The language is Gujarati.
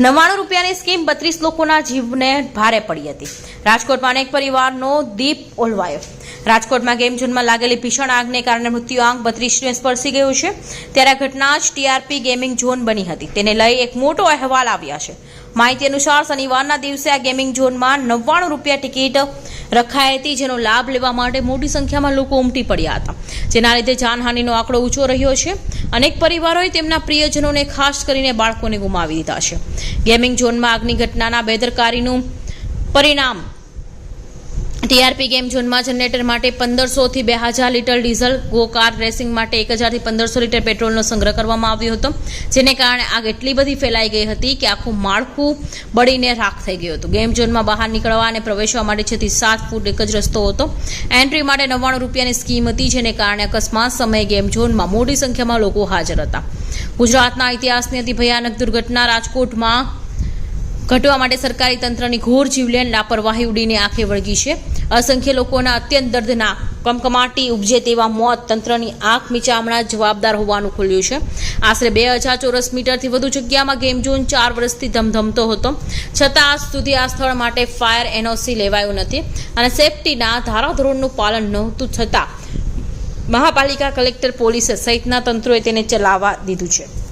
નવ્વાણું રૂપિયાની સ્કીમ બત્રીસ લોકોના જીવને ભારે પડી હતી. રાજકોટમાં અનેક પરિવારનો દીપ ઓલવાયો. રાજકોટમાં ગેમ ઝોનમાં લાગેલી ભીષણ આગને કારણે મૃત્યુ આંક બત્રીસને સ્પર્શી ગયું છે. ત્યારે આ ઘટના જ ટીઆરપી ગેમિંગ ઝોન બની હતી. તેને લઈ એક મોટો અહેવાલ આવ્યા છે. માહિતી અનુસાર શનિવારના દિવસે આ ગેમિંગ ઝોનમાં નવ્વાણું રૂપિયા ટિકિટ રખાઈ હતી જેનો લાભ લેવા માટે મોટી સંખ્યામાં લોકો ઉમટી પડ્યા હતા. જેના લીધે જાનહાનિનો આંકડો ઊંચો રહ્યો છે. અનેક પરિવારોએ તેમના પ્રિયજનોને ખાસ કરીને બાળકોને ગુમાવી દીધા છે. ગેમિંગ ઝોનમાં આગની ઘટનાના બેદરકારીનું પરિણામ ટીઆરપી ગેમ ઝોનમાં જનરેટર માટે પંદરસોથી બે હજાર litre diesel go kart racing માટે એક હજારથી પંદરસો લીટર પેટ્રોલનો સંગ્રહ કરવામાં આવ્યો હતો, જેને કારણે આગ એટલી બધી ફેલાઈ ગઈ હતી કે આખું માળખું બળીને રાખ થઈ ગયું હતું. ગેમ ઝોનમાં બહાર નીકળવા અને પ્રવેશવા માટે છથી સાત ફૂટ એક જ રસ્તો હતો. એન્ટ્રી માટે નવ્વાણું રૂપિયાની સ્કીમ હતી, જેને કારણે અકસ્માત સમયે ગેમ ઝોનમાં મોટી સંખ્યામાં લોકો હાજર હતા. ગુજરાતના ઇતિહાસની અતિ ભયાનક દુર્ઘટના રાજકોટમાં ઘટવા માટે સરકારી તંત્રની ઘોર જીવલેણ લાપરવાહી ઉડીને આંખે વળગી છે. અસંખ્ય લોકોના અત્યંત દર્દના કમકમાટી ઉપજે તેવા મોત તંત્રની આંખ મીચામણા જવાબદાર હોવાનું ખુલ્યું છે. આશરે બે હજાર ચોરસ મીટરથી વધુ જગ્યામાં ગેમ ઝોન ચાર વર્ષથી ધમધમતો હતો. છતાં આજ સુધી આ સ્થળ માટે ફાયર એનઓસી લેવાયું નથી અને સેફટીના ધારાધોરણનું પાલન નહોતું છતાં મહાપાલિકા કલેક્ટર પોલીસ સહિતના તંત્રોએ તેને ચલાવવા દીધું છે.